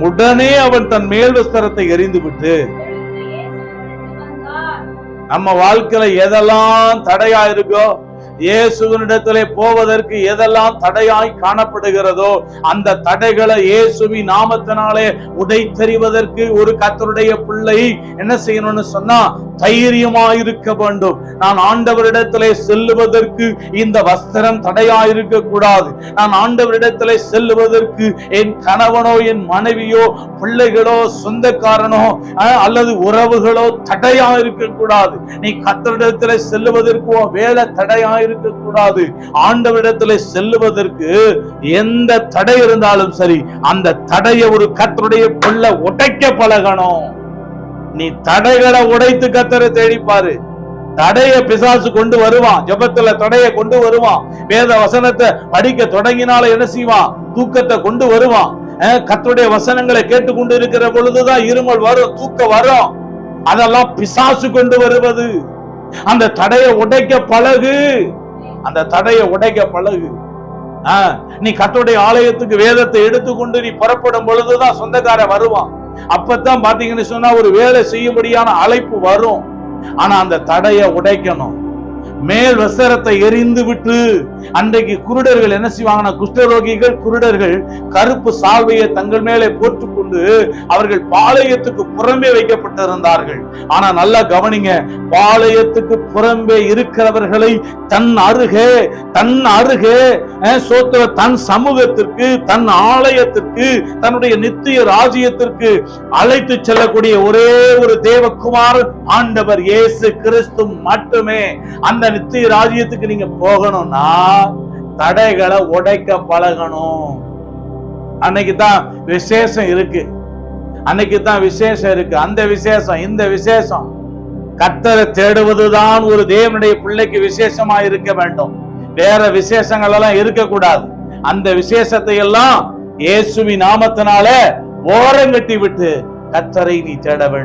உடனே அவன் தன் மேல் வஸ்திரத்தை எறிந்து விட்டு எழுந்து இயேசுவினிடத்தில் வந்தார் நம்ம வாழ்க்கையில எதெல்லாம் தடையா இருக்கோ இயேசுவனிடத்திலே போவதற்கு எதெல்லாம் தடையாய் காணப்படுகிறதோ அந்த தடைகளை இயேசுவி நாமத்தினாலே உடைத்தறிவதற்கு ஒரு கத்தருடைய பிள்ளை என்ன செய்யணும்னு சொன்னா தைரியமா இருக்க வேண்டும். நான் ஆண்டவரிடத்திலே செல்லுவதற்கு இந்த வஸ்திரம் தடையா இருக்க கூடாது. நான் ஆண்டவரிடத்திலே செல்லுவதற்கு என் கணவனோ என் மனைவியோ பிள்ளைகளோ சொந்தக்காரனோ அஹ், அல்லது உறவுகளோ தடையா இருக்க கூடாது. நீ கத்தரிடத்திலே செல்லுவதற்கு வேலை தடையா இருக்க கூடாது செல்லுவதற்கு எந்த தடை இருந்தாலும் சரி அந்த தடையை ஒரு கத்தருடைய பிள்ளை உடைக்க பழகணும். நீ தடைகளை உடைத்து கத்தரை தேடிப்பாரு. தடைய பிசாசு கொண்டு வருவான் ஜெபத்துல தடைய கொண்டு வருவான் வேத வசனத்தை படிக்க தொடங்கினால என்ன செய்வான்? தூக்கத்தை கொண்டு வருவான். கத்துடைய வசனங்களை வசனங்களை கேட்டுக்கொண்டு இருக்கிற பொழுதுதான் இருமல் வரும் தூக்கம் வரும். அதெல்லாம் பிசாசு கொண்டு வருவது. அந்த தடையை உடைக்க பழகு. அந்த தடையை உடைக்க பழகு. நீ கர்த்தருடைய ஆலயத்துக்கு வேதத்தை எடுத்துக்கொண்டு நீ புறப்படும் பொழுதுதான் சொந்தக்காரன் வருவான். அப்பதான் பாத்தீங்கன்னு சொன்னா ஒரு வேலை செய்யும்படியான அழைப்பு வரும். ஆனா அந்த தடையை உடைக்கணும். மேல் வசரத்தை எரிந்து விட்டு அன்றைக்கு குருடர்கள் என்ன செய்வாங்கன்னா குஷ்டரோகிகள் குருடர்கள் கருப்பு சால்வையை தங்கள் மேலே போட்டுக்கொண்டு அவர்கள் பாளையத்துக்கு புறம்பே வைக்கப்பட்டிருந்தார்கள். ஆனா நல்லா கவனிங்க பாளையத்துக்கு புறம்பே இருக்கிறவர்களை தன் அருகே தன் அருகே சோத்திர தன் சமூகத்திற்கு தன் ஆலயத்திற்கு தன்னுடைய நித்திய ராஜ்யத்திற்கு அழைத்து செல்லக்கூடிய ஒரே ஒரு தேவகுமார் ஆண்டவர் இயேசு கிறிஸ்து மட்டுமே. அந்த நித்திய ராஜ்யத்துக்கு நீங்க போகணும்னா தடைகளை உடைக்க பழகணும். அன்னைக்கு தான் விசேஷம் இருக்கு. அன்னைக்கு தான் விசேஷம் இருக்கு. அந்த விசேஷம் இந்த விசேஷம். கத்தரை தேடுவதுதான் ஒரு தேவனுடைய பிள்ளைக்கு விசேஷமா இருக்க வேண்டும். வேற விசேஷங்கள் எல்லாம் இருக்கக்கூடாது. அந்த விசேஷத்தை எல்லாம் இயேசுவி நாமத்தினால ஓரங்கட்டி விட்டு கத்தரை நீ தேட வேண்டும்.